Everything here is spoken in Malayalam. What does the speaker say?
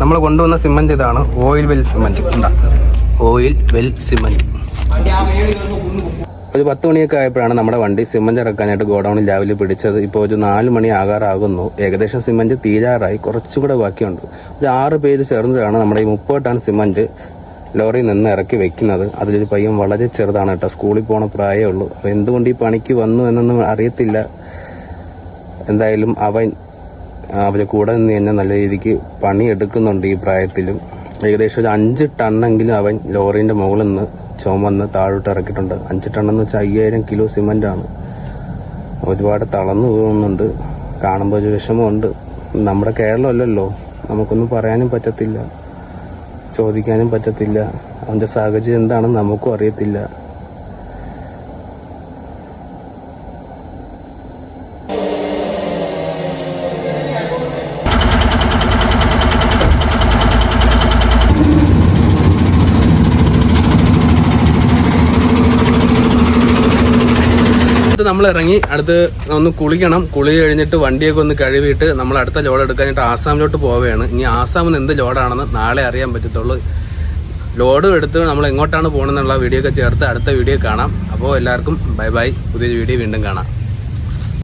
നമ്മൾ കൊണ്ടുവന്ന സിമന്റ് ഇതാണ്. Oil well cement oil well cement ഒരു പത്ത് മണിയൊക്കെ ആയപ്പോഴാണ് നമ്മുടെ വണ്ടി സിമന്റ് ഇറക്കാനായിട്ട് ഗോഡൌണിൽ രാവിലെ പിടിച്ചത്. ഇപ്പോൾ ഒരു നാല് മണി ആകാറാകുന്നു. ഏകദേശം സിമന്റ് തീരാറായി. കുറച്ചും കൂടെ ബാക്കിയുണ്ട്. ഒരു ആറ് പേര് ചേർന്നിട്ടാണ് നമ്മുടെ ഈ മുപ്പത് ടൺ സിമന്റ് ലോറിയിൽ നിന്ന് ഇറക്കി വെക്കുന്നത്. അതിലൊരു പയ്യൻ വളരെ ചെറുതാണ് കേട്ടോ. സ്കൂളിൽ പോണ പ്രായമേ ഉള്ളൂ. അപ്പോൾ എന്തുകൊണ്ട് ഈ പണിക്ക് വന്നു എന്നൊന്നും അറിയത്തില്ല. എന്തായാലും അവൻ അവരെ കൂടെ നിന്ന് തന്നെ നല്ല രീതിക്ക് പണിയെടുക്കുന്നുണ്ട് ഈ പ്രായത്തിലും. ഏകദേശം ഒരു അഞ്ച് ടണ്ണെങ്കിലും അവൻ ലോറിന്റെ മുകളിൽ നിന്ന് ചുമന്ന് താഴോട്ട് ഇറക്കിയിട്ടുണ്ട്. അഞ്ച് ടണ്ണെന്ന് വെച്ചാൽ അയ്യായിരം കിലോ സിമന്റ് ആണ്. ഒരുപാട് തളർന്നു പോകുന്നുണ്ട്. കാണുമ്പോൾ ഒരു വിഷമമുണ്ട്. നമ്മുടെ കേരളമല്ലല്ലോ. നമുക്കൊന്നും പറയാനും പറ്റത്തില്ല. ചോദിക്കാനും പറ്റത്തില്ല. അവന്റെ സാഹചര്യം എന്താണെന്ന് നമുക്കും അറിയത്തില്ല. നമ്മൾ ഇറങ്ങി അടുത്ത് ഒന്ന് കുളിക്കണം. കുളി കഴിഞ്ഞിട്ട് വണ്ടിയൊക്കെ ഒന്ന് കഴുകിയിട്ട് നമ്മൾ അടുത്ത ലോഡ് എടുക്കാനായിട്ട് ആസാമിലോട്ട് പോവുകയാണ്. ഇനി ആസാമിൽ എന്ത് ലോഡാണെന്ന് നാളെ അറിയാൻ പറ്റത്തുള്ളൂ. ലോഡ് എടുത്ത് നമ്മൾ എങ്ങോട്ടാണ് പോകണമെന്നുള്ള വീഡിയോ ഒക്കെ ചേർത്ത് അടുത്ത വീഡിയോ കാണാം. അപ്പോൾ എല്ലാവർക്കും ബൈ ബൈ. പുതിയൊരു വീഡിയോ വീണ്ടും കാണാം.